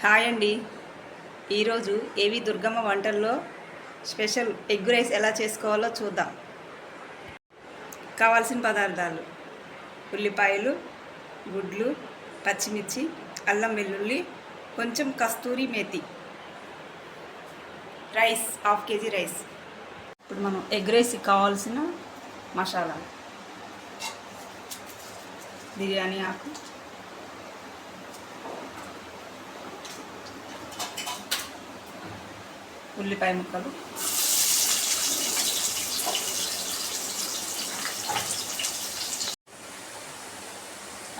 Hi అండి. ఈరోజు ఏవి దుర్గమ్మ వంటల్లో స్పెషల్ ఎగ్ రైస్ ఎలా చేసుకోవాలో చూద్దాం. కావాల్సిన పదార్థాలు ఉల్లిపాయలు గుడ్లు పచ్చిమిర్చి అల్లం వెల్లుల్లి కొంచెం కస్తూరి మేతి రైస్ హాఫ్ కేజీ రైస్. ఇప్పుడు మనం ఎగ్ రైస్కి కావాల్సిన మసాలా బిర్యానీ ఆకు. ఉల్లిపాయ ముక్కలు.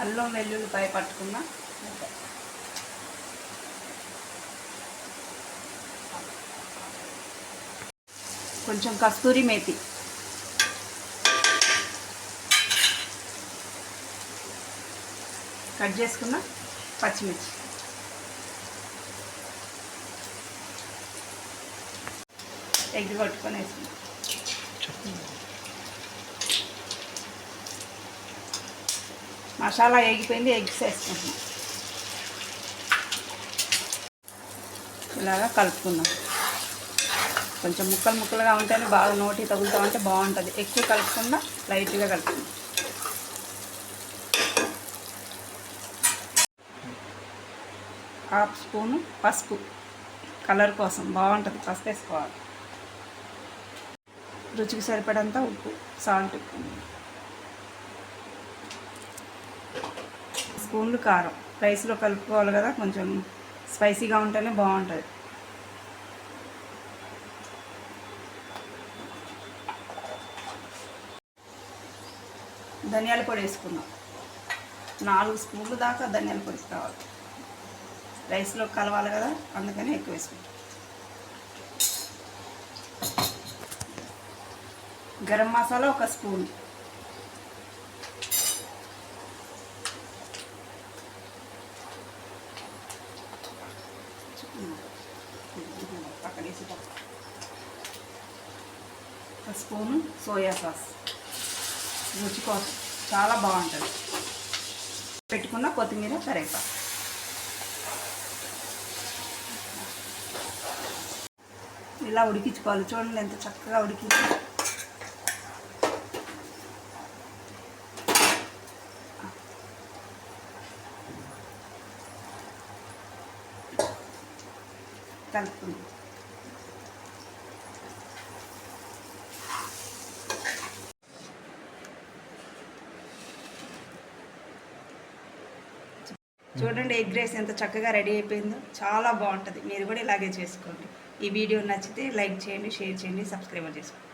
అల్లం వెల్లుల్లిపాయ పట్టుకున్న. కొంచెం కస్తూరి మేతి. కట్ చేసుకున్న పచ్చిమిర్చి. ఎగ్ కొట్టుకొని వేసుకున్నాం మసాలా వేగిపోయింది ఎగ్స్ వేసుకుంటున్నాం. ఇలాగా కలుపుకుందాం. కొంచెం ముక్కలు ముక్కలుగా ఉంటేనే బాగా నోటి తగులుతూ ఉంటే బాగుంటుంది. ఎక్కువ కలుపుకుండా లైట్గా కలుపుకుందాం. హాఫ్ స్పూను పసుపు. కలర్ కోసం బాగుంటుంది. పసుపు వేసుకోవాలి. రుచికి సరిపడంత ఉప్పు సాల్ట్ స్పూన్లు కారం. రైస్లో కలుపుకోవాలి కదా కొంచెం స్పైసీగా ఉంటేనే బాగుంటుంది. ధనియాల పొడి వేసుకుందాం. నాలుగు స్పూన్లు దాకా ధనియాల పొడి కావాలి. రైస్లో కలవాలి కదా అందుకని ఎక్కువ వేసుకుంటాం. గరం మసాలా ఒక స్పూన్. ఒక స్పూను సోయా సాస్. రుచి కోసం చాలా బాగుంటుంది. పెట్టుకున్న కొత్తిమీర కరేపాకు ఇలా ఉడికించుకోవాలి. చూడండి ఎంత చక్కగా ఉడికించి కలుపుకుందాం చూడండి ఎగ్ రైస్ ఎంత చక్కగా రెడీ అయిపోయిందో. చాలా బాగుంటుంది. మీరు కూడా ఇలాగే చేసుకోండి. ఈ వీడియో నచ్చితే లైక్ చేయండి షేర్ చేయండి సబ్స్క్రైబ్ చేసుకోండి.